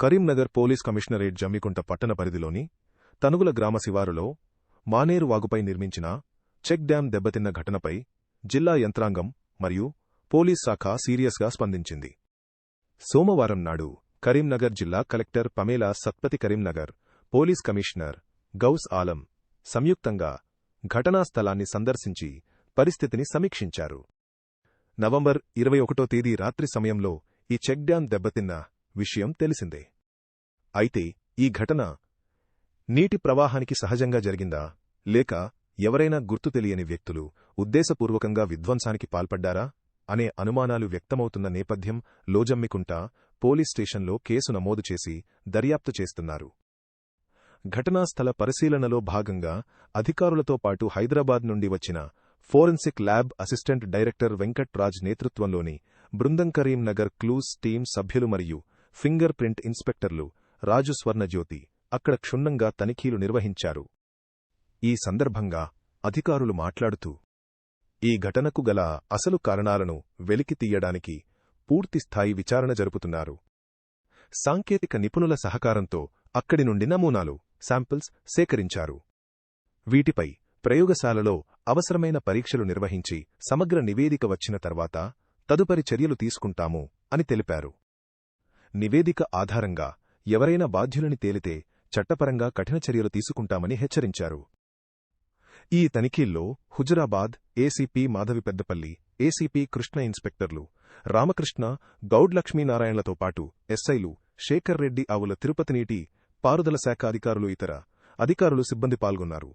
Karimnagar police commissionerate Jammikunta పట్టణ పరిధిలోని తనుగుల గ్రామ శివారులో మానేరు వాగుపై నిర్మించిన చెక్ డ్యాం దెబ్బతిన్న ఘటనపై జిల్లా యంత్రాంగం మరియు పోలీస్ శాఖ సీరియస్గా స్పందించింది. సోమవారం నాడు కరీంనగర్ జిల్లా collector Pamela Satpathy Karimnagar police commissioner Gaus Alam సంయుక్తంగా ఘటనా స్థలాన్ని సందర్శించి పరిస్థితిని సమీక్షించారు. నవంబర్ ఇరవై ఒకటో తేదీ రాత్రి సమయంలో ఈ చెక్ డ్యాం దెబ్బతిన్న విషయం తెలిసిందే. అయితే ఈ ఘటన నీటి ప్రవాహానికి సహజంగా జరిగిందా? లేక ఎవరైనా గుర్తు తెలియని వ్యక్తులు ఉద్దేశపూర్వకంగా విధ్వంసానికి పాల్పడ్డారా? అనే అనుమానాలు వ్యక్తమవుతున్న నేపథ్యం లోజమ్మికుంట పోలీస్ స్టేషన్లో కేసు నమోదు చేసి దర్యాప్తు చేస్తున్నారు. ఘటనాస్థల పరిశీలనలో భాగంగా అధికారులతో పాటు హైదరాబాద్ నుండి వచ్చిన forensic lab assistant director Venkat Raj నేతృత్వంలోని బృందం నగర్ క్లూస్ టీం సభ్యులు మరియు ఫింగర్ ప్రింట్ ఇన్స్పెక్టర్లు రాజు స్వర్ణజ్యోతి అక్కడ క్షుణ్ణంగా తనిఖీలు నిర్వహించారు. ఈ సందర్భంగా అధికారులు మాట్లాడుతూ ఈ ఘటనకు గల అసలు కారణాలను వెలికి తీయడానికి పూర్తిస్థాయి విచారణ జరుపుతున్నారు. సాంకేతిక నిపుణుల సహకారంతో అక్కడి నుండి నమూనాలు శాంపిల్స్ సేకరించారు. వీటిపై ప్రయోగశాలలో అవసరమైన పరీక్షలు నిర్వహించి సమగ్ర నివేదిక వచ్చిన తర్వాత తదుపరి చర్యలు తీసుకుంటాము అని తెలిపారు. నివేదిక ఆధారంగా ఎవరైనా బాధ్యులని తేలితే చట్టపరంగా కఠిన చర్యలు తీసుకుంటామని హెచ్చరించారు. ఈ తనిఖీల్లో హుజురాబాద్ ఏసీపీ మాధవి పెద్దపల్లి ఏసీపీ కృష్ణ ఇన్స్పెక్టర్లు రామకృష్ణ గౌడ్ లక్ష్మీనారాయణలతో పాటు ఎస్ఐలు శేఖర్ రెడ్డి ఆవుల తిరుపతి నీటి పారుదల శాఖ అధికారులు ఇతర అధికారులు సిబ్బంది పాల్గొన్నారు.